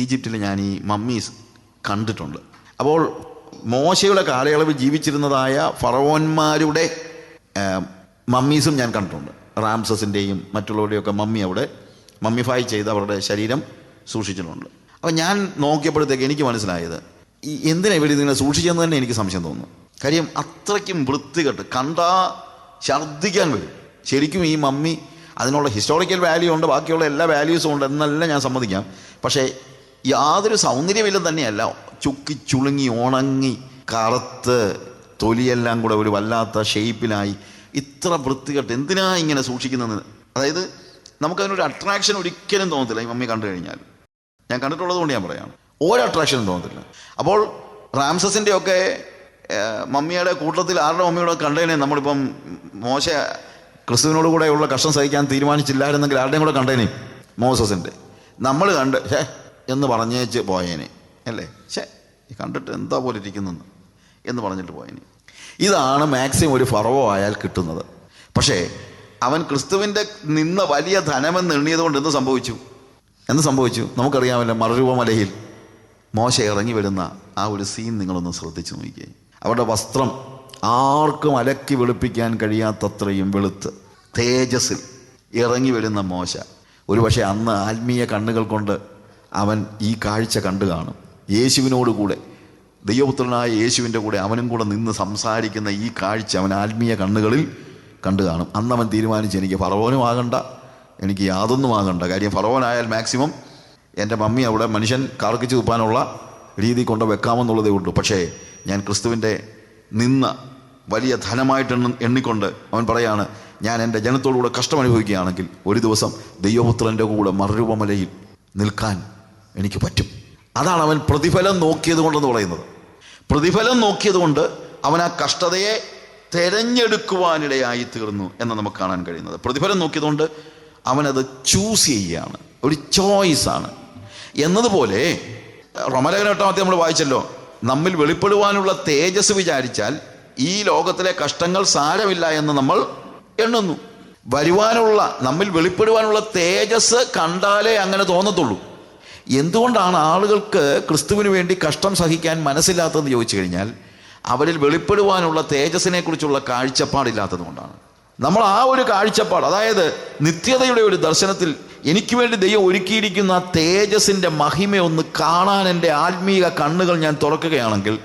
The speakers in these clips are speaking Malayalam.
ഈജിപ്തിൽ ഞാൻ ഈ മമ്മീസ് കണ്ടിട്ടുണ്ട്. അപ്പോൾ മോശയുടെ കാലയളവിൽ ജീവിച്ചിരുന്നതായ ഫറവോന്മാരുടെ മമ്മീസും ഞാൻ കണ്ടിട്ടുണ്ട്. റാംസസിന്റെയും മറ്റുള്ളവരുടെയൊക്കെ മമ്മി അവിടെ മമ്മിഫൈ ചെയ്ത് അവരുടെ ശരീരം സൂക്ഷിച്ചിട്ടുണ്ട്. അപ്പോൾ ഞാൻ നോക്കിയപ്പോഴത്തേക്ക് എനിക്ക് മനസ്സിലായത് ഈ എന്തിനാ ഇവർ ഇതിങ്ങനെ സൂക്ഷിച്ചെന്ന് തന്നെ എനിക്ക് സംശയം തോന്നുന്നു. കാര്യം അത്രയ്ക്കും വൃത്തികെട്ട് കണ്ടാ ഛർദ്ദിക്കാൻ വരും. ശരിക്കും ഈ മമ്മി അതിനുള്ള ഹിസ്റ്റോറിക്കൽ വാല്യൂ ഉണ്ട് ബാക്കിയുള്ള എല്ലാ വാല്യൂസും ഉണ്ട് എന്നല്ല ഞാൻ സമ്മതിക്കാം. പക്ഷേ യാതൊരു സൗന്ദര്യമില്ലെന്ന് തന്നെയല്ല. ചുക്കി ചുളുങ്ങി ഉണങ്ങി കറുത്ത് തൊലിയെല്ലാം കൂടെ ഒരു വല്ലാത്ത ഷേപ്പിലായി ഇത്ര വൃത്തികെട്ട് എന്തിനാ ഇങ്ങനെ സൂക്ഷിക്കുന്നത് അതായത് നമുക്കതിനൊരു അട്രാക്ഷൻ ഒരിക്കലും തോന്നത്തില്ല ഈ മമ്മി കണ്ടു കഴിഞ്ഞാൽ. ഞാൻ കണ്ടിട്ടുള്ളത് കൊണ്ട് ഞാൻ പറയാം ഒരു അട്രാക്ഷനും തോന്നത്തില്ല. അപ്പോൾ റാംസസിന്റെ ഒക്കെ ഏഹ്, മമ്മിയുടെ കൂട്ടത്തിൽ ആരുടെ മമ്മിയുടെ കണ്ടേനെ നമ്മളിപ്പം മോശ ക്രിസ്തുവിനോട് കൂടെയുള്ള കഷ്ടം സഹിക്കാൻ തീരുമാനിച്ചില്ലായിരുന്നെങ്കിൽ ആരുടെയും കൂടെ കണ്ടേനെ മോസസിന്റെ നമ്മൾ കണ്ട് ഷേ എന്ന് പറഞ്ഞേച്ച് പോയേനെ. അല്ലേ? ഈ കണ്ടിട്ട് എന്താ പോലെ ഇരിക്കുന്നെന്ന് എന്ന് പറഞ്ഞിട്ട് പോയേനെ. ഇതാണ് മാക്സിമം ഒരു ഫറവോ ആയാൽ കിട്ടുന്നത്. പക്ഷേ അവൻ ക്രിസ്തുവിന്റെ നിന്ന വലിയ ധനമെന്ന് എണ്ണിയത് കൊണ്ട് എന്ത് സംഭവിച്ചു? എന്ത് സംഭവിച്ചു? നമുക്കറിയാമല്ലോ മറുരൂപമലയിൽ മോശ ഇറങ്ങി വരുന്ന ആ ഒരു സീൻ നിങ്ങളൊന്ന് ശ്രദ്ധിച്ചു നോക്കിയേ. അവരുടെ വസ്ത്രം ആർക്കും അലക്കി വെളുപ്പിക്കാൻ കഴിയാത്തത്രയും വെളുത്ത് തേജസ്സിൽ ഇറങ്ങി വരുന്ന മോശ. ഒരുപക്ഷെ അന്ന് ആത്മീയ കണ്ണുകൾ കൊണ്ട് അവൻ ഈ കാഴ്ച കണ്ടു കാണും. യേശുവിനോട് കൂടെ ദൈവപുത്രനായ യേശുവിന്റെ കൂടെ അവനും കൂടെ നിന്ന് സംസാരിക്കുന്ന ഈ കാഴ്ച അവൻ ആത്മീയ കണ്ണുകളിൽ കണ്ടു കാണും. അന്ന് അവൻ തീരുമാനിച്ചു എനിക്ക് ഫറവോനും ആകണ്ട എനിക്ക് യാതൊന്നും ആകണ്ട. കാര്യം ഫറവോനായാൽ മാക്സിമം എന്റെ മമ്മി അവിടെ മനുഷ്യൻ കാർക്കിച്ച് തുപ്പാനുള്ള രീതി കൊണ്ട് വെക്കാമെന്നുള്ളതേ ഉള്ളൂ. പക്ഷേ ഞാൻ ക്രിസ്തുവിന്റെ നിന്ന് വലിയ ധനമായിട്ട് എണ്ണിക്കൊണ്ട് അവൻ പറയാണ് ഞാൻ എന്റെ ജനത്തോടുകൂടെ കഷ്ടം അനുഭവിക്കുകയാണെങ്കിൽ ഒരു ദിവസം ദൈവപുത്രന്റെ കൂടെ മറുരൂപമലയിൽ നിൽക്കാൻ എനിക്ക് പറ്റും. അതാണ് അവൻ പ്രതിഫലം നോക്കിയത് കൊണ്ടെന്ന് പറയുന്നത്. പ്രതിഫലം നോക്കിയത് കൊണ്ട് അവൻ ആ കഷ്ടതയെ തിരഞ്ഞെടുക്കുവാനിടയായി തീർന്നു എന്ന് നമുക്ക് കാണാൻ കഴിയുന്നത്. പ്രതിഫലം നോക്കിയതുകൊണ്ട് അവനത് ചൂസ് ചെയ്യുകയാണ് ഒരു ചോയ്സാണ് എന്നതുപോലെ റൊമലകനോട്ടമത്തെ നമ്മൾ വായിച്ചല്ലോ നമ്മിൽ വെളിപ്പെടുവാനുള്ള തേജസ് വിചാരിച്ചാൽ ഈ ലോകത്തിലെ കഷ്ടങ്ങൾ സാരമില്ല എന്ന് നമ്മൾ എണ്ണുന്നു. വരുവാനുള്ള നമ്മിൽ വെളിപ്പെടുവാനുള്ള തേജസ് കണ്ടാലേ അങ്ങനെ തോന്നത്തുള്ളൂ. എന്തുകൊണ്ടാണ് ആളുകൾക്ക് ക്രിസ്തുവിന് വേണ്ടി കഷ്ടം സഹിക്കാൻ മനസ്സില്ലാത്തതെന്ന് ചോദിച്ചു കഴിഞ്ഞാൽ അവരിൽ വെളിപ്പെടുവാനുള്ള തേജസ്സിനെക്കുറിച്ചുള്ള കാഴ്ചപ്പാടില്ലാത്തതുകൊണ്ടാണ്. കാഴ്ചപ്പാടില്ലാത്തത് കൊണ്ടാണ് നമ്മൾ ആ ഒരു കാഴ്ചപ്പാട് അതായത് നിത്യതയുടെ ഒരു ദർശനത്തിൽ എനിക്ക് വേണ്ടി ദൈവം ഒരുക്കിയിരിക്കുന്ന തേജസ്സിന്റെ മഹിമയൊന്ന് കാണാൻ എന്റെ ആത്മീയ കണ്ണുകൾ ഞാൻ തുറക്കുകയാണെങ്കിൽ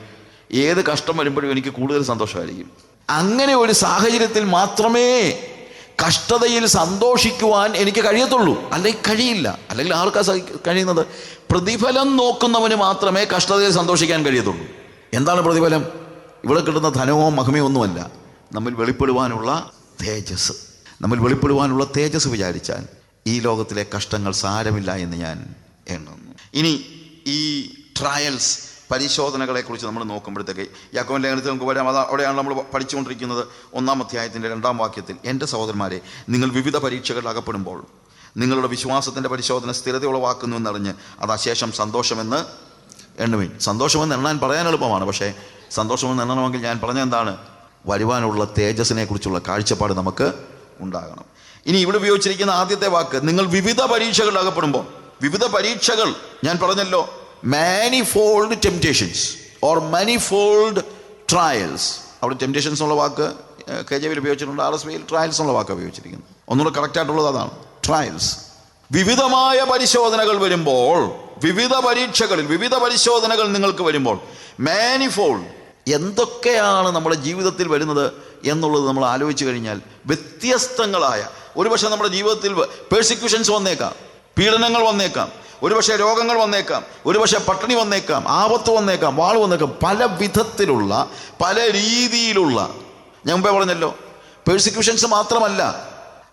ഏത് കഷ്ടം വരുമ്പോഴും എനിക്ക് കൂടുതൽ സന്തോഷമായിരിക്കും. അങ്ങനെ ഒരു സാഹചര്യത്തിൽ മാത്രമേ കഷ്ടതയിൽ സന്തോഷിക്കുവാൻ എനിക്ക് കഴിയത്തുള്ളൂ. അല്ലെങ്കിൽ കഴിയില്ല. അല്ലെങ്കിൽ ആർക്കാ കഴിയുന്നത്? പ്രതിഫലം നോക്കുന്നവന് മാത്രമേ കഷ്ടതയിൽ സന്തോഷിക്കാൻ കഴിയത്തുള്ളൂ. എന്താണ് പ്രതിഫലം? ഇവിടെ കിട്ടുന്ന ധനമോ മഹിമയോ ഒന്നുമല്ല. നമ്മൾ വെളിപ്പെടുവാനുള്ള തേജസ്. നമ്മൾ വെളിപ്പെടുവാനുള്ള തേജസ് വിചാരിച്ചാൽ ഈ ലോകത്തിലെ കഷ്ടങ്ങൾ സാരമില്ല എന്ന് ഞാൻ എണ്ണുന്നു. ഇനി ഈ ട്രയൽസ് പരിശോധനകളെ കുറിച്ച് നമ്മൾ നോക്കുമ്പോഴത്തേക്ക് യാക്കോൻ ലേഖനത്തിൽ നമുക്ക് വരാം. അത് അവിടെയാണ് നമ്മൾ പഠിച്ചുകൊണ്ടിരിക്കുന്നത് ഒന്നാം അധ്യായത്തിന്റെ രണ്ടാം വാക്യത്തിൽ. എന്റെ സഹോദരന്മാരെ നിങ്ങൾ വിവിധ പരീക്ഷകളിൽ അകപ്പെടുമ്പോൾ നിങ്ങളുടെ വിശ്വാസത്തിന്റെ പരിശോധന സ്ഥിരത ഉളവാക്കുന്നു എന്നറിഞ്ഞ് അത് അശേഷം സന്തോഷമെന്ന് എണ്ണുവിൻ. സന്തോഷമെന്ന് എണ്ണാൻ പറയാൻ എളുപ്പമാണ്. പക്ഷേ സന്തോഷമെന്ന് എണ്ണണമെങ്കിൽ ഞാൻ പറഞ്ഞ എന്താണ്? വരുവാനുള്ള തേജസ്സിനെ കുറിച്ചുള്ള കാഴ്ചപ്പാട് നമുക്ക് ഉണ്ടാകണം. ഇനി ഇവിടെ ഉപയോഗിച്ചിരിക്കുന്ന ആദ്യത്തെ വാക്ക് നിങ്ങൾ വിവിധ പരീക്ഷകളിൽ അകപ്പെടുമ്പോൾ. വിവിധ പരീക്ഷകൾ ഞാൻ പറഞ്ഞല്ലോ manifold temptations or manifold trials അവിടെ ടെംപ്റ്റേഷൻസ് എന്നുള്ള വാക്ക് കെ ജെ വിൽ ഉപയോഗിച്ചിട്ടുണ്ട്. ആർ എസ് ബിയിൽ ട്രയൽസ് എന്നുള്ള വാക്ക് ഉപയോഗിച്ചിരിക്കുന്നു. ഒന്നുകൂടെ കറക്റ്റ് ആയിട്ടുള്ളത് അതാണ്. ട്രയൽസ് വിവിധമായ പരിശോധനകൾ വരുമ്പോൾ വിവിധ പരീക്ഷകളിൽ വിവിധ പരിശോധനകൾ നിങ്ങൾക്ക് വരുമ്പോൾ മാനിഫോൾഡ് എന്തൊക്കെയാണ് നമ്മുടെ ജീവിതത്തിൽ വരുന്നത് എന്നുള്ളത് നമ്മൾ ആലോചിച്ച് കഴിഞ്ഞാൽ വ്യത്യസ്തങ്ങളായ ഒരുപക്ഷെ നമ്മുടെ ജീവിതത്തിൽ പേഴ്സിക്യൂഷൻസ് വന്നേക്കാം. പീഡനങ്ങൾ വന്നേക്കാം. ഒരുപക്ഷെ രോഗങ്ങൾ വന്നേക്കാം. ഒരുപക്ഷെ പട്ടിണി വന്നേക്കാം. ആപത്ത് വന്നേക്കാം. വാൾ വന്നേക്കാം. പല വിധത്തിലുള്ള പല രീതിയിലുള്ള. ഞാൻ മുമ്പേ പറഞ്ഞല്ലോ പേഴ്സിക്യൂഷൻസ് മാത്രമല്ല.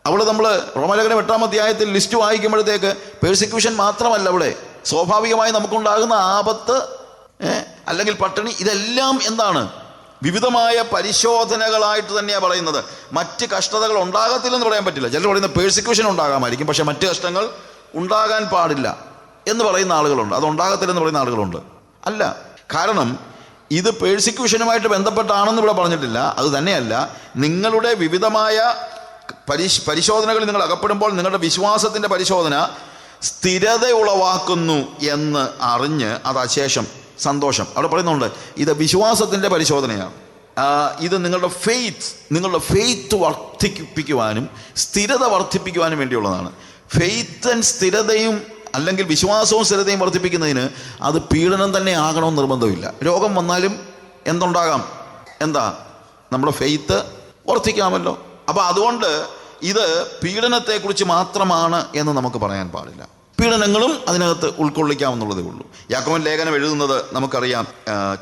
അവിടെ നമ്മൾ റോമലേഖനം എട്ടാം അധ്യായത്തിൽ ലിസ്റ്റ് വായിക്കുമ്പോഴത്തേക്ക് പേഴ്സിക്യൂഷൻ മാത്രമല്ല അവിടെ സ്വാഭാവികമായി നമുക്കുണ്ടാകുന്ന ആപത്ത് അല്ലെങ്കിൽ പട്ടിണി ഇതെല്ലാം എന്താണ്? വിവിധമായ പരിശോധനകളായിട്ട് തന്നെയാണ് പറയുന്നത്. മറ്റ് കഷ്ടതകൾ ഉണ്ടാകത്തില്ലെന്ന് പറയാൻ പറ്റില്ല. ചിലർ പറയുന്ന പേഴ്സിക്യൂഷൻ ഉണ്ടാകാമായിരിക്കും. പക്ഷെ മറ്റ് കഷ്ടങ്ങൾ ഉണ്ടാകാൻ പാടില്ല എന്ന് പറയുന്ന ആളുകളുണ്ട്. അത് പറയുന്ന ആളുകളുണ്ട്. അല്ല കാരണം ഇത് പേഴ്സിക്യൂഷനുമായിട്ട് ബന്ധപ്പെട്ടാണെന്ന് ഇവിടെ പറഞ്ഞിട്ടില്ല. അത് തന്നെയല്ല നിങ്ങളുടെ വിവിധമായ പരിശ് പരിശോധനകളിൽ നിങ്ങൾ അകപ്പെടുമ്പോൾ നിങ്ങളുടെ വിശ്വാസത്തിന്റെ പരിശോധന സ്ഥിരത ഉളവാക്കുന്നു എന്ന് അറിഞ്ഞ് അത് അശേഷം സന്തോഷം. അവിടെ പറയുന്നുണ്ട് ഇത് വിശ്വാസത്തിന്റെ പരിശോധനയാണ്. ഇത് നിങ്ങളുടെ ഫെയ്ത്ത് നിങ്ങളുടെ ഫെയ്ത്ത് വർദ്ധിപ്പിക്കുവാനും സ്ഥിരത വർദ്ധിപ്പിക്കുവാനും വേണ്ടിയുള്ളതാണ്. ഫെയ്ത്ത് ആൻഡ് സ്ഥിരതയും അല്ലെങ്കിൽ വിശ്വാസവും സ്ഥിരതയും വർദ്ധിപ്പിക്കുന്നതിന് അത് പീഡനം തന്നെ ആകണമെന്ന് നിർബന്ധമില്ല. രോഗം വന്നാലും എന്തുണ്ടാകാം? എന്താ? നമ്മുടെ ഫെയ്ത്ത് വർദ്ധിക്കാമല്ലോ. അപ്പോൾ അതുകൊണ്ട് ഇത് പീഡനത്തെക്കുറിച്ച് മാത്രമാണ് എന്ന് നമുക്ക് പറയാൻ പാടില്ല. പീഡനങ്ങളും അതിനകത്ത് ഉൾക്കൊള്ളിക്കാമെന്നുള്ളതേ ഉള്ളൂ. യാക്കോവൻ ലേഖനം എഴുതുന്നത് നമുക്കറിയാം.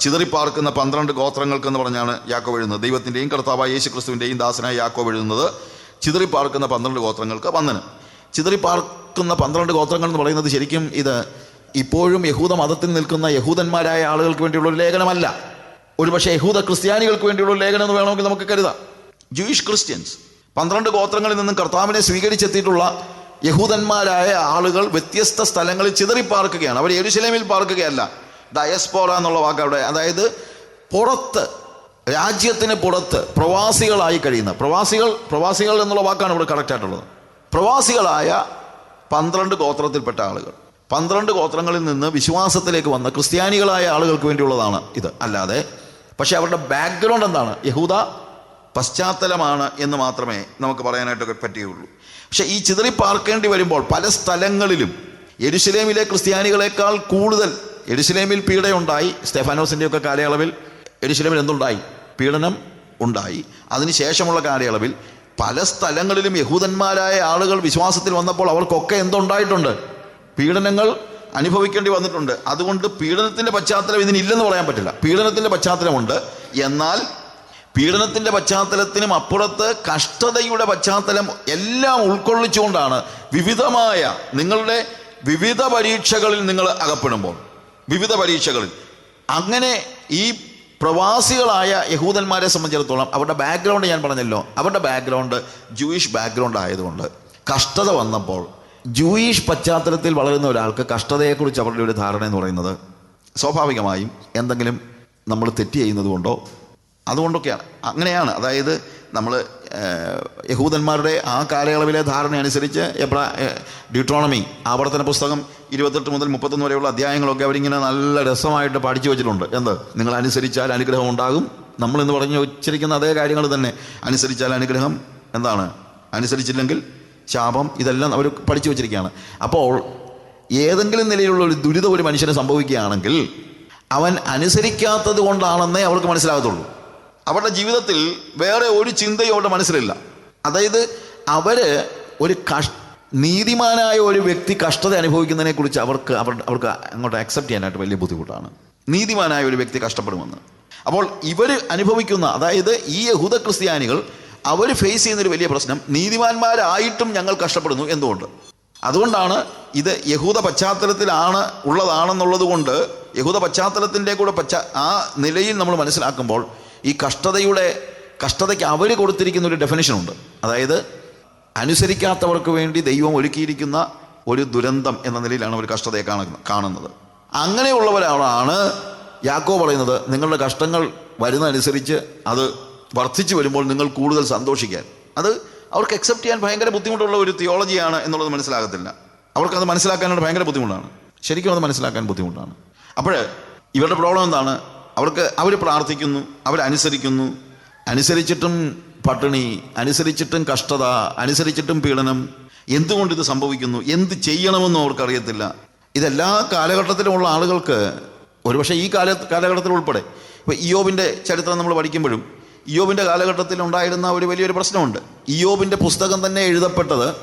ചിതറിപ്പാർക്കുന്ന പന്ത്രണ്ട് ഗോത്രങ്ങൾക്ക് എന്ന് പറഞ്ഞാണ് യാക്കോ എഴുതുന്നത്. ദൈവത്തിന്റെയും കർത്താവായ യേശു ക്രിസ്തുവിന്റെയും ദാസനായ യാക്കോ എഴുതുന്നത് ചിതറിപ്പാർക്കുന്ന പന്ത്രണ്ട് ഗോത്രങ്ങൾക്ക് വന്ദനം. ചിതറിപ്പാർക്കുന്ന പന്ത്രണ്ട് ഗോത്രങ്ങൾ എന്ന് പറയുന്നത് ശരിക്കും ഇത് ഇപ്പോഴും യഹൂദ മതത്തിൽ നിൽക്കുന്ന യഹൂദന്മാരായ ആളുകൾക്ക് വേണ്ടിയുള്ള ഒരു ലേഖനമല്ല. ഒരുപക്ഷെ യഹൂദ ക്രിസ്ത്യാനികൾക്ക് വേണ്ടിയുള്ള ലേഖനം എന്ന് വേണമെങ്കിൽ നമുക്ക് കരുതാം. ജൂയിഷ് ക്രിസ്ത്യൻസ് പന്ത്രണ്ട് ഗോത്രങ്ങളിൽ നിന്നും കർത്താവിനെ സ്വീകരിച്ചെത്തിയിട്ടുള്ള യഹൂദന്മാരായ ആളുകൾ വ്യത്യസ്ത സ്ഥലങ്ങളിൽ ചിതറിപ്പാർക്കുകയാണ്. അവർ എരുശലേമിൽ പാർക്കുകയല്ല. ഡയസ്പോറ എന്നുള്ള വാക്ക് അവിടെ അതായത് പുറത്ത് രാജ്യത്തിന് പുറത്ത് പ്രവാസികളായി കഴിയുന്ന പ്രവാസികൾ പ്രവാസികൾ എന്നുള്ള വാക്കാണ് ഇവിടെ കറക്റ്റ് ആയിട്ടുള്ളത്. പ്രവാസികളായ പന്ത്രണ്ട് ഗോത്രത്തിൽപ്പെട്ട ആളുകൾ. പന്ത്രണ്ട് ഗോത്രങ്ങളിൽ നിന്ന് വിശ്വാസത്തിലേക്ക് വന്ന ക്രിസ്ത്യാനികളായ ആളുകൾക്ക് വേണ്ടിയുള്ളതാണ് ഇത്. അല്ലാതെ പക്ഷേ അവരുടെ ബാക്ക്ഗ്രൗണ്ട് എന്താണ്? യഹൂദ പശ്ചാത്തലമാണ് എന്ന് മാത്രമേ നമുക്ക് പറയാനായിട്ടൊക്കെ പറ്റുകയുള്ളൂ. പക്ഷേ ഈ ചിതറി പാർക്കേണ്ടി വരുമ്പോൾ പല സ്ഥലങ്ങളിലും എരുസലേമിലെ ക്രിസ്ത്യാനികളെക്കാൾ കൂടുതൽ എരുസലേമിൽ പീഡയുണ്ടായി സ്റ്റെഫാനോസിന്റെ ഒക്കെ കാലയളവിൽ എരുസലേമിൽ എന്തുണ്ടായി? പീഡനം ഉണ്ടായി. അതിനുശേഷമുള്ള കാലയളവിൽ പല സ്ഥലങ്ങളിലും യഹൂദന്മാരായ ആളുകൾ വിശ്വാസത്തിൽ വന്നപ്പോൾ അവർക്കൊക്കെ എന്തുണ്ടായിട്ടുണ്ട്? പീഡനങ്ങൾ അനുഭവിക്കേണ്ടി വന്നിട്ടുണ്ട്. അതുകൊണ്ട് പീഡനത്തിന്റെ പശ്ചാത്തലം ഇതിനില്ലെന്ന് പറയാൻ പറ്റില്ല. പീഡനത്തിന്റെ പശ്ചാത്തലമുണ്ട്. എന്നാൽ പീഡനത്തിന്റെ പശ്ചാത്തലത്തിനും അപ്പുറത്ത് കഷ്ടതയുടെ പശ്ചാത്തലം എല്ലാം ഉൾക്കൊള്ളിച്ചുകൊണ്ടാണ് വിവിധമായ നിങ്ങളുടെ വിവിധ പരീക്ഷകളിൽ നിങ്ങൾ അകപ്പെടുമ്പോൾ. വിവിധ പരീക്ഷകളിൽ. അങ്ങനെ ഈ പ്രവാസികളായ യഹൂദന്മാരെ സംബന്ധിച്ചിടത്തോളം അവരുടെ ബാക്ക്ഗ്രൗണ്ട് ഞാൻ പറഞ്ഞല്ലോ. അവരുടെ ബാക്ക്ഗ്രൗണ്ട് ജൂയിഷ് ബാക്ക്ഗ്രൗണ്ട് ആയതുകൊണ്ട് കഷ്ടത വന്നപ്പോൾ ജൂയിഷ് പശ്ചാത്തലത്തിൽ വളരുന്ന ഒരാൾക്ക് കഷ്ടതയെക്കുറിച്ച് അവരുടെ ഒരു ധാരണ എന്ന് പറയുന്നത് സ്വാഭാവികമായും എന്തെങ്കിലും നമ്മൾ തെറ്റ് ചെയ്യുന്നത് കൊണ്ടോ അതുകൊണ്ടൊക്കെയാണ്. അങ്ങനെയാണ്. അതായത് നമ്മൾ യഹൂദന്മാരുടെ ആ കാലയളവിലെ ധാരണ അനുസരിച്ച് എബ്രാ ഡ്യൂട്രോണമി ആവർത്തന പുസ്തകം ഇരുപത്തെട്ട് മുതൽ മുപ്പത്തൊന്ന് വരെയുള്ള അധ്യായങ്ങളൊക്കെ അവരിങ്ങനെ നല്ല രസമായിട്ട് പഠിച്ചു വെച്ചിട്ടുണ്ട്. എന്ത്? നിങ്ങൾ അനുസരിച്ചാൽ അനുഗ്രഹം ഉണ്ടാകും. നമ്മളിന്ന് പറഞ്ഞ് ഉച്ചരിക്കുന്ന അതേ കാര്യങ്ങൾ തന്നെ. അനുസരിച്ചാൽ അനുഗ്രഹം എന്താണ്? അനുസരിച്ചില്ലെങ്കിൽ ശാപം ഇതെല്ലാം അവർ പഠിച്ചു വെച്ചിരിക്കുകയാണ്. അപ്പോൾ ഏതെങ്കിലും നിലയിലുള്ള ഒരു ദുരിതം ഒരു മനുഷ്യന് സംഭവിക്കുകയാണെങ്കിൽ അവൻ അനുസരിക്കാത്തത് കൊണ്ടാണെന്നേ അവർക്ക് മനസ്സിലാകത്തുള്ളൂ. അവരുടെ ജീവിതത്തിൽ വേറെ ഒരു ചിന്തയും അവരുടെ മനസ്സിലില്ല. അതായത് അവർ ഒരു കഷ് നീതിമാനായ ഒരു വ്യക്തി കഷ്ടത അനുഭവിക്കുന്നതിനെ കുറിച്ച് അവർക്ക് അവർ അവർക്ക് അങ്ങോട്ട് അക്സെപ്റ്റ് ചെയ്യാനായിട്ട് വലിയ ബുദ്ധിമുട്ടാണ്. നീതിമാനായ ഒരു വ്യക്തി കഷ്ടപ്പെടുമെന്ന്. അപ്പോൾ ഇവർ അനുഭവിക്കുന്ന അതായത് ഈ യഹൂദ ക്രിസ്ത്യാനികൾ അവർ ഫേസ് ചെയ്യുന്നൊരു വലിയ പ്രശ്നം നീതിമാന്മാരായിട്ടും ഞങ്ങൾ കഷ്ടപ്പെടുന്നു എന്തുകൊണ്ട്? അതുകൊണ്ടാണ് ഇത് യഹൂദ പശ്ചാത്തലത്തിലാണ് ഉള്ളതാണെന്നുള്ളത് കൊണ്ട് യഹൂദ പശ്ചാത്തലത്തിന്റെ കൂടെ പശ്ചാ ആ നിലയിൽ നമ്മൾ മനസ്സിലാക്കുമ്പോൾ ഈ കഷ്ടതയുടെ കഷ്ടതയ്ക്ക് അവർ കൊടുത്തിരിക്കുന്ന ഒരു ഡെഫിനേഷൻ ഉണ്ട്. അതായത് അനുസരിക്കാത്തവർക്ക് വേണ്ടി ദൈവം ഒരുക്കിയിരിക്കുന്ന ഒരു ദുരന്തം എന്ന നിലയിലാണ് അവർ കഷ്ടതയെ കാണുന്നത്. അങ്ങനെയുള്ളവരാണ് യാക്കോ പറയുന്നത് നിങ്ങളുടെ കഷ്ടങ്ങൾ വരുന്നതനുസരിച്ച് അത് വർദ്ധിച്ചു വരുമ്പോൾ നിങ്ങൾ കൂടുതൽ സന്തോഷിക്കാൻ. അത് അവർക്ക് അക്സെപ്റ്റ് ചെയ്യാൻ ഭയങ്കര ബുദ്ധിമുട്ടുള്ള ഒരു തിയോളജിയാണ് എന്നുള്ളത് മനസ്സിലാകത്തില്ല. അവർക്കത് മനസ്സിലാക്കാനായിട്ട് ഭയങ്കര ബുദ്ധിമുട്ടാണ്. ശരിക്കും അത് മനസ്സിലാക്കാൻ ബുദ്ധിമുട്ടാണ്. അപ്പോൾ ഇവരുടെ പ്രോബ്ലം എന്താണ്? അവർക്ക് അവർ പ്രാർത്ഥിക്കുന്നു അവരനുസരിക്കുന്നു അനുസരിച്ചിട്ടും പട്ടിണി അനുസരിച്ചിട്ടും കഷ്ടത അനുസരിച്ചിട്ടും പീഡനം. എന്തുകൊണ്ട് ഇത് സംഭവിക്കുന്നു? എന്ത് ചെയ്യണമെന്നും അവർക്കറിയത്തില്ല. ഇതെല്ലാ കാലഘട്ടത്തിലുമുള്ള ആളുകൾക്ക് ഒരുപക്ഷെ ഈ കാല കാലഘട്ടത്തിൽ ഉൾപ്പെടെ. ഇപ്പോൾ ഇയോബിന്റെ ചരിത്രം നമ്മൾ പഠിക്കുമ്പോഴും ഇയോബിന്റെ കാലഘട്ടത്തിൽ ഉണ്ടായിരുന്ന ഒരു വലിയൊരു പ്രശ്നമുണ്ട്. ഇയോബിന്റെ പുസ്തകം തന്നെ എഴുതപ്പെട്ടത്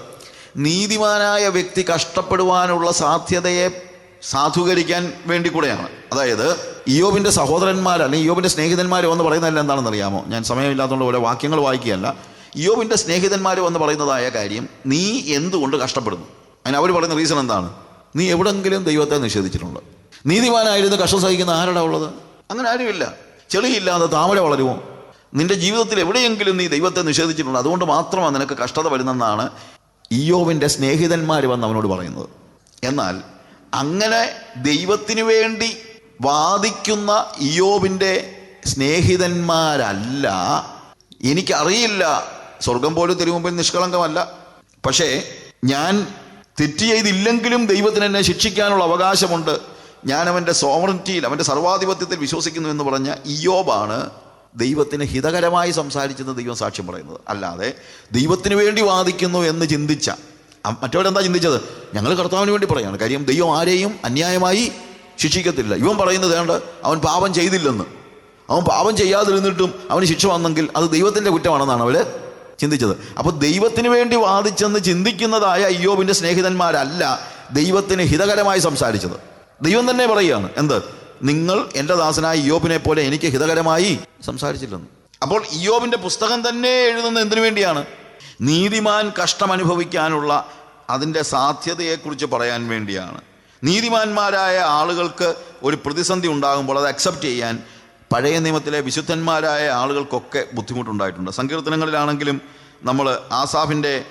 നീതിമാനായ വ്യക്തി കഷ്ടപ്പെടുവാനുള്ള സാധ്യതയെ സാധൂകരിക്കാൻ വേണ്ടി കൂടെയാണ്. അതായത് ഇയോബിന്റെ സഹോദരന്മാർ അല്ലെങ്കിൽ ഇയോബിന്റെ സ്നേഹിതന്മാർ എന്ന് പറയുന്നതല്ല എന്താണെന്ന് അറിയാമോ ഞാൻ സമയമില്ലാത്തതുകൊണ്ട് ഓരോ വാക്യങ്ങൾ വായിക്കുകയല്ല. ഇയോബിന്റെ സ്നേഹിതന്മാർ എന്ന് പറയുന്നതായ കാര്യം നീ എന്തുകൊണ്ട് കഷ്ടപ്പെടുന്നു? അതിന് അവർ പറയുന്ന റീസൺ എന്താണ്? നീ എവിടെങ്കിലും ദൈവത്തെ നിഷേധിച്ചിട്ടുണ്ട്. നീതിമാനായിരുന്നു കഷ്ടം സഹിക്കുന്ന ആരുടെ ഉള്ളത്? അങ്ങനെ ആരുമില്ല. ചെളിയില്ലാതെ താമര വളരുമോ നിന്റെ ജീവിതത്തിൽ എവിടെയെങ്കിലും നീ ദൈവത്തെ നിഷേധിച്ചിട്ടുണ്ട്. അതുകൊണ്ട് മാത്രമാണ് നിനക്ക് കഷ്ടത വരുന്നെന്നാണ് ഇയോവിന്റെ സ്നേഹിതന്മാർ വന്ന് അവനോട് പറയുന്നത്. എന്നാൽ അങ്ങനെ ദൈവത്തിന് വേണ്ടി വാദിക്കുന്ന ഇയോബിന്റെ സ്നേഹിതന്മാരല്ല. എനിക്കറിയില്ല. സ്വർഗം പോലും തിരുമുമ്പിൽ നിഷ്കളങ്കമല്ല. പക്ഷേ ഞാൻ തെറ്റ് ചെയ്തില്ലെങ്കിലും ദൈവത്തിന് എന്നെ ശിക്ഷിക്കാനുള്ള അവകാശമുണ്ട്. ഞാൻ അവന്റെ സോവറിറ്റിയിൽ അവന്റെ സർവാധിപത്യത്തിൽ വിശ്വസിക്കുന്നു എന്ന് പറഞ്ഞ ഇയോബാണ് ദൈവത്തിന് ഹിതകരമായി സംസാരിച്ചെന്ന് ദൈവം സാക്ഷ്യം പറയുന്നത്. അല്ലാതെ ദൈവത്തിന് വേണ്ടി വാദിക്കുന്നു എന്ന് ചിന്തിച്ച മറ്റവരെന്താ ചിന്തിച്ചത്? ഞങ്ങൾ കർത്താവിന് വേണ്ടി പറയാണ്. കാര്യം ദൈവം ആരെയും അന്യായമായി ശിക്ഷിക്കത്തില്ല. ഇവൻ പറയുന്നത് വേണ്ട അവൻ പാപം ചെയ്തില്ലെന്ന്. അവൻ പാപം ചെയ്യാതിരുന്നിട്ടും അവന് ശിക്ഷ വന്നെങ്കിൽ അത് ദൈവത്തിന്റെ കുറ്റമാണെന്നാണ് അവർ ചിന്തിച്ചത്. അപ്പോൾ ദൈവത്തിന് വേണ്ടി വാദിച്ചെന്ന് ചിന്തിക്കുന്നതായ അയ്യോബിന്റെ സ്നേഹിതന്മാരല്ല ദൈവത്തിന് ഹിതകരമായി സംസാരിച്ചത്. ദൈവം തന്നെ പറയുകയാണ് എന്ത്? നിങ്ങൾ എന്റെ ദാസനായ ഇയോബിനെ പോലെ എനിക്ക് ഹിതകരമായി സംസാരിച്ചില്ലെന്ന്. അപ്പോൾ ഇയോബിന്റെ പുസ്തകം തന്നെ എഴുതുന്നത് എന്തിനു വേണ്ടിയാണ്? നീതിമാൻ കഷ്ടം അനുഭവിക്കാനുള്ള അതിന്റെ സാധ്യതയെക്കുറിച്ച് പറയാൻ വേണ്ടിയാണ്. നീതിമാന്മാരായ ആളുകൾക്ക് ഒരു പ്രതിസന്ധി ഉണ്ടാകുമ്പോൾ അത് അക്സെപ്റ്റ് ചെയ്യാൻ പഴയ നിയമത്തിലെ വിശുദ്ധന്മാരായ ആളുകൾക്കൊക്കെ ബുദ്ധിമുട്ടുണ്ടായിട്ടുണ്ട്. സങ്കീർത്തനങ്ങളിലാണെങ്കിലും നമ്മൾ ആസാഫിന്റെ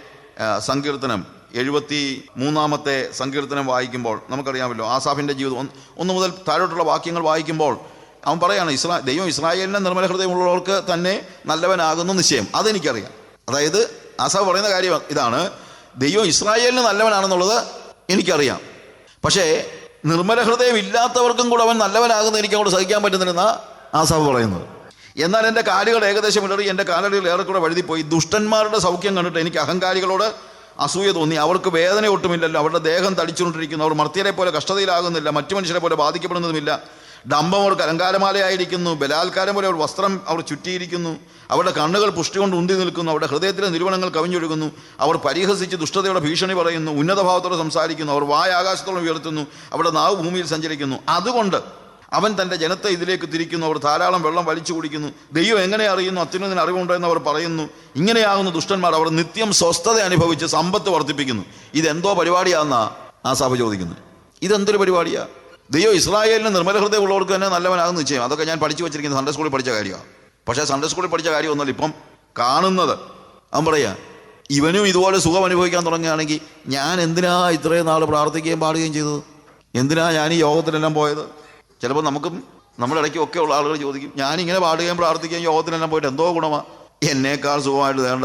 സങ്കീർത്തനം എഴുപത്തി മൂന്നാമത്തെ സങ്കീർത്തനം വായിക്കുമ്പോൾ നമുക്കറിയാമല്ലോ ആസാഫിന്റെ ജീവിതം ഒന്ന് മുതൽ താഴോട്ടുള്ള വാക്യങ്ങൾ വായിക്കുമ്പോൾ അവൻ പറയാണ് ഇസ്രാ ദൈവം ഇസ്രായേലിനെ നിർമ്മല ഹൃദയമുള്ളവർക്ക് തന്നെ നല്ലവനാകുന്നു നിശ്ചയം. അതെനിക്കറിയാം. അതായത് ആസാഫ് പറയുന്ന കാര്യം ഇതാണ്. ദൈവം ഇസ്രായേലിന് നല്ലവനാണെന്നുള്ളത് എനിക്കറിയാം. പക്ഷേ നിർമ്മല ഹൃദയം ഇല്ലാത്തവർക്കും കൂടെ അവൻ നല്ലവനാകുന്ന എനിക്ക് അങ്ങോട്ട് സഹിക്കാൻ പറ്റുന്നില്ലെന്ന ആസാവ് പറയുന്നത്. എന്നാൽ എന്റെ കാലുകൾ ഏകദേശം ഇടറി എന്റെ കാലടികൾ ഏറെക്കൂടെ വഴുതിപ്പോയി. ദുഷ്ടന്മാരുടെ സൗഖ്യം കണ്ടിട്ട് എനിക്ക് അഹങ്കാരികളോട് അസൂയ തോന്നി. അവർക്ക് വേദന ഒട്ടുമില്ലല്ലോ അവരുടെ ദേഹം തടിച്ചുകൊണ്ടിരിക്കുന്നു. അവർ മർത്യരെ പോലെ കഷ്ടതയിലാകുന്നില്ല മറ്റു മനുഷ്യരെ പോലെ ബാധിക്കപ്പെടുന്നതുമില്ല. ഡംബം അവർക്ക് അലങ്കാരമാലയായിരിക്കുന്നു ബലാത്കാരം പോലെ അവർ വസ്ത്രം അവർ ചുറ്റിയിരിക്കുന്നു. അവരുടെ കണ്ണുകൾ പുഷ്ടി കൊണ്ട് ഉന്തി നിൽക്കുന്നു. അവരുടെ ഹൃദയത്തിലെ നിരൂപണങ്ങൾ കവിഞ്ഞൊഴുകുന്നു. അവർ പരിഹസിച്ച് ദുഷ്ടതയുടെ ഭീഷണി പറയുന്നു. ഉന്നതഭാവത്തോടെ സംസാരിക്കുന്നു. അവർ വായ ആകാശത്തോളം ഉയർത്തുന്നു. അവരുടെ നാവ് ഭൂമിയിൽ സഞ്ചരിക്കുന്നു. അതുകൊണ്ട് അവൻ തന്റെ ജനത്തെ ഇതിലേക്ക് തിരിക്കുന്നു. അവർ ധാരാളം വെള്ളം വലിച്ചു കുടിക്കുന്നു. ദൈവം എങ്ങനെ അറിയുന്നു? അത്യുന്നതിന് അറിവുണ്ടോ എന്ന് അവർ പറയുന്നു. ഇങ്ങനെയാകുന്ന ദുഷ്ടന്മാർ അവർ നിത്യം സ്വസ്ഥത അനുഭവിച്ച് സമ്പത്ത് വർദ്ധിപ്പിക്കുന്നു. ഇതെന്തോ പരിപാടിയാണെന്നാണ് ആ സഭ ചോദിക്കുന്നത്. ഇതെന്തൊരു പരിപാടിയാ? ദൈവം ഇസ്രായേലിന് നിർമ്മല ഹൃദയമുള്ളവർക്ക് തന്നെ നല്ലവനാകുന്ന നിശ്ചയം. അതൊക്കെ ഞാൻ പഠിച്ചു വെച്ചിരിക്കുന്നത് സൺഡേ സ്കൂളിൽ പഠിച്ച കാര്യമാണ്. പക്ഷേ സൺഡേ സ്കൂളിൽ പഠിച്ച കാര്യമൊന്നുമല്ല ഇപ്പം കാണുന്നത്. അവൻ പറയാ ഇവനും ഇതുപോലെ സുഖം അനുഭവിക്കാൻ തുടങ്ങുകയാണെങ്കിൽ ഞാൻ എന്തിനാ ഇത്രയും നാൾ പ്രാർത്ഥിക്കുകയും പാടുകയും ചെയ്തത്? എന്തിനാ ഞാൻ ഈ യോഗത്തിലെല്ലാം പോയത്? ചിലപ്പോൾ നമുക്കും നമ്മുടെ ഇടയ്ക്കും ഒക്കെ ഉള്ള ആളുകൾ ചോദിക്കും ഞാനിങ്ങനെ പാടുകയും പ്രാർത്ഥിക്കുകയും യോഗത്തിനെല്ലാം പോയിട്ട് എന്തോ ഗുണമാണ് എന്നേക്കാൾ സുഖമായിട്ട് വേണ്ട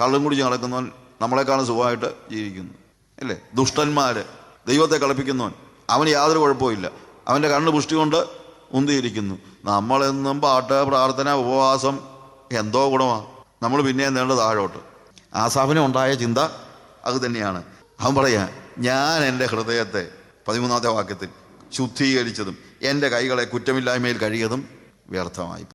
കള്ളും കുടിച്ച് നടക്കുന്നവൻ നമ്മളെക്കാളും സുഖമായിട്ട് ജീവിക്കുന്നു. അല്ലേ? ദുഷ്ടന്മാർ ദൈവത്തെ കളിപ്പിക്കുന്നവൻ. അവന് യാതൊരു കുഴപ്പമില്ല അവന്റെ കണ്ണ് പുഷ്ടി കൊണ്ട് ഉന്തിയിരിക്കുന്നു. നമ്മളെന്നും പാട്ട് പ്രാർത്ഥന ഉപവാസം എന്തോ ഗുണമാണ് നമ്മൾ പിന്നെയും നേണ്ട താഴോട്ട്. ആസാഫിന് ഉണ്ടായ ചിന്ത അത് തന്നെയാണ്. അവൻ പറയാ ഞാൻ എന്റെ ഹൃദയത്തെ പതിമൂന്നാമത്തെ വാക്യത്തിൽ ശുദ്ധീകരിച്ചതും എന്റെ കൈകളെ കുറ്റമില്ലായ്മയിൽ കഴിയതും വ്യർത്ഥമായി.